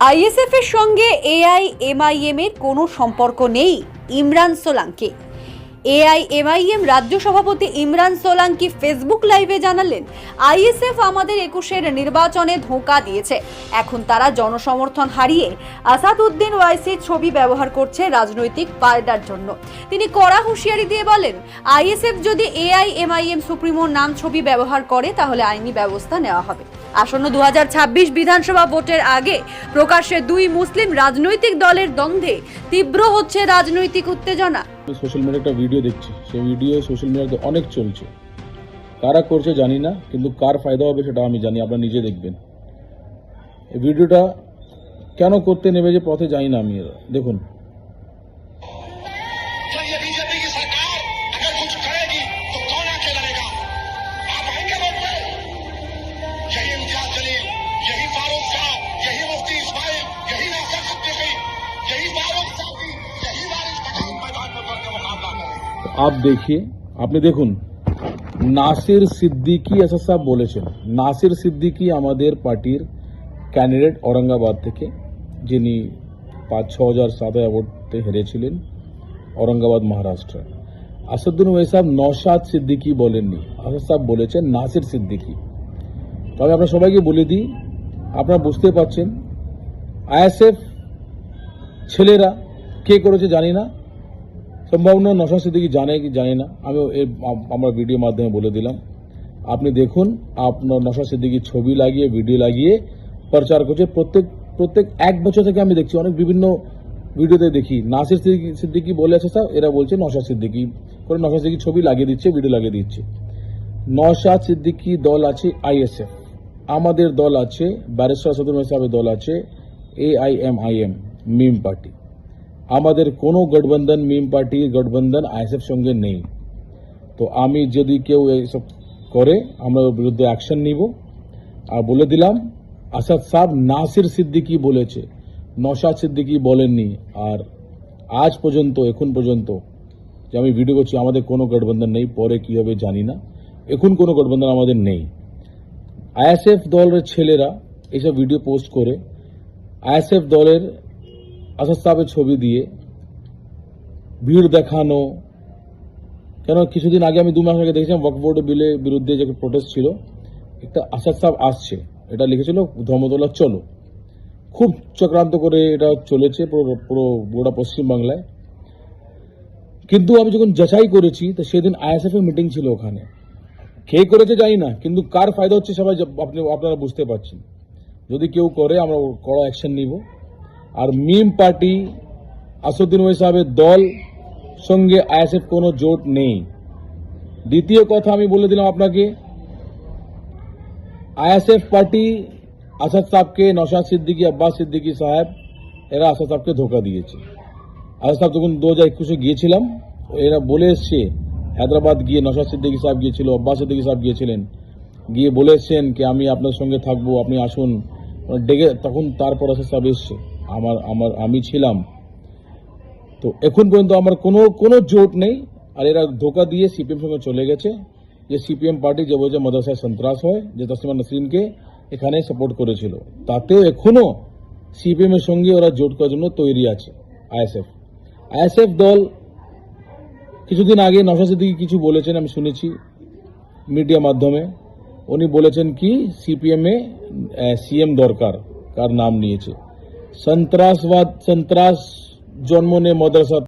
ISF এর সঙ্গে AI MIM এর কোনো সম্পর্ক নেই ইমরান সোলাঙ্কি এআইএমআইএম রাজ্য সভাপতি ইমরান সোলাঙ্কি ফেসবুক লাইভে জানালেন, আইএসএফ আমাদের একুশের নির্বাচনে ধোঁকা দিয়েছে। এখন তারা জনসমর্থন হারিয়ে আসাদউদ্দিন ওয়াইসির ছবি ব্যবহার করছে রাজনৈতিক পায়দার জন্য। তিনি কড়া হুঁশিয়ারি দিয়ে বলেন, আইএসএফ যদি এআইএমআইএম সুপ্রিমোর নাম ছবি ব্যবহার করে, তাহলে আইনি ব্যবস্থা নেওয়া হবে। আসন্ন দু হাজার ছাব্বিশ বিধানসভা ভোটের আগে প্রকাশ্যে দুই মুসলিম রাজনৈতিক দলের দ্বন্দ্বে তীব্র হচ্ছে রাজনৈতিক উত্তেজনা। সোশ্যাল মিডিয়া একটা ভিডিও দেখছি, সেই ভিডিও সোশ্যাল মিডিয়াতে অনেক চলছে। কারা করছে জানি না, কিন্তু কার ফায়দা হবে সেটা আমি জানি, আপনারা নিজে দেখবেন। এই ভিডিওটা কেন করতে নেবে যে পথে জানি না আমি দেখুন आप देखिए আপনি দেখুন নাসির সিদ্দিকি আসাদ সাহেব বলেছেন নাসির সিদ্দিকি আমাদের পার্টির ক্যান্ডিডেট ঔরঙ্গাবাদ থেকে যিনি পাঁচ ছ হাজার সাত হাজার ভোটে হেরেছিলেন ঔরঙ্গাবাদ মহারাষ্ট্র আসাদুদ্দিন ওয়াই সাহেব নসাদ সিদ্দিকি বলেননি আসাদ সাহেব বলেছেন নাসির সিদ্দিকি তবে আমরা সবাইকে বলে দিই আপনারা বুঝতে পারছেন আইএসএফ ছেলেরা কে করেছে জানি না সম্ভাবনা নশা সিদ্দিকি জানে কি জানি না, আমি এর আম- আমরা ভিডিও মাধ্যমে বলে দিলাম। আপনি দেখুন আপনার নশা সিদ্দিকির ছবি লাগিয়ে, ভিডিও লাগিয়ে প্রচার করছে। প্রত্যেক প্রত্যেক এক বছর থেকে আমি দেখছি, অনেক বিভিন্ন ভিডিওতে দেখি। নাসির সিদ্দিকি সিদ্দিকি বলে আছে স্যার, এরা বলছে নশা সিদ্দিকি, করে নশা সিদ্দিকির ছবি লাগিয়ে দিচ্ছে, ভিডিও লাগিয়ে দিচ্ছে। নশাদ সিদ্দিকি দল আছে আইএসএফ আমাদের দল আছে, ব্যারিস্টার সদর সাহেবের দল আছে A I M I M, meme party. আমাদের কোনো গঠবন্ধন, মিম পার্টি গঠবন্ধন আইএসএফ সঙ্গে নেই। তো আমি যদি কেউ এইসব করে, আমরা ওর বিরুদ্ধে অ্যাকশন নিব। আর বলে দিলাম, আসাদ সাহেব নাসির সিদ্দিকি বলেছে নশাদ সিদ্দিকি বলেননি। আর আজ পর্যন্ত, এখন পর্যন্ত যে আমি ভিডিও করছি, আমাদের কোনো গঠবন্ধন নেই। পরে কি হবে জানি না। এখন কোনো গঠবন্ধন আমাদের নেই। আইএসএফ দলের ছেলেরা এইসব ভিডিও পোস্ট করে, আইএসএফ দলের আসাদ ছবি দিয়ে ভিড় দেখানো। কেন? কিছুদিন আগে আমি দু মাস আগে দেখেছিলাম ওয়াক বোর্ড বিলের বিরুদ্ধে যে প্রোটেস্ট ছিল, একটা আসাদ সাহেব আসছে। এটা লিখেছিল ধর্মতলা চলো। খুব চক্রান্ত করে এটা চলেছে পুরো পুরো গোটা পশ্চিমবাংলায়। কিন্তু আমি যখন যাচাই করেছি, তো সেদিন আইএসএফ এর মিটিং ছিল ওখানে। কে করেছে জানি না, কিন্তু কার ফায়দা হচ্ছে সবাই আপনি, আপনারা বুঝতে পারছেন। যদি কেউ করে, আমরা কড়া অ্যাকশন নিব। আর মিম পার্টি, আসাদুদ্দিন ওয়াই সাহেবের দল সঙ্গে আইএসএফ কোনো জোট নেই। দ্বিতীয় কথা আমি বলে দিলাম আপনাকে, আইএসএফ পার্টি আসাদ সাহেবকে নশাদ সিদ্দিকী, আব্বাস সিদ্দিকী সাহেব, এরা আসাদ সাহেবকে ধোকা দিয়েছে। আসাদ সাহেব যখন দু হাজার একুশে গিয়েছিলাম, এরা বলে এসছে, হায়দ্রাবাদ গিয়ে নশাদ সিদ্দিকী সাহেব গিয়েছিল, আব্বাস সিদ্দিকী সাহেব গিয়েছিলেন, গিয়ে বলে এসছেন কি আমি আপনার সঙ্গে থাকব, আপনি আসুন। ডেকে তখন তারপর আসাদ সাহেব এসছে। আমার আমার, আমি ছিলাম। তো এখন পর্যন্ত আমার কোনো কোনো জোট নেই। আর এরা ধোকা দিয়ে সিপিএম সঙ্গে চলে গেছে। যে সিপিএম পার্টি যে বলছে মাদ্রাসায় সন্ত্রাস হয়, যে তসলিমা নসরিনকে এখানে সাপোর্ট করেছিল। তাতেও এখনও সিপিএমের সঙ্গে ওরা জোট করার জন্য তৈরি আছে, আইএসএফ। আইএসএফ দল কিছুদিন আগে নশা সিদ্দিকি কিছু বলেছেন, আমি শুনেছি মিডিয়া মাধ্যমে। উনি বলেছেন কি, সিপিএম সিএম দরকার, কার নাম নিয়েছে। সন্ত্রাসবাদ সন্ত্রাস জন্ম নে মাদ্রাসা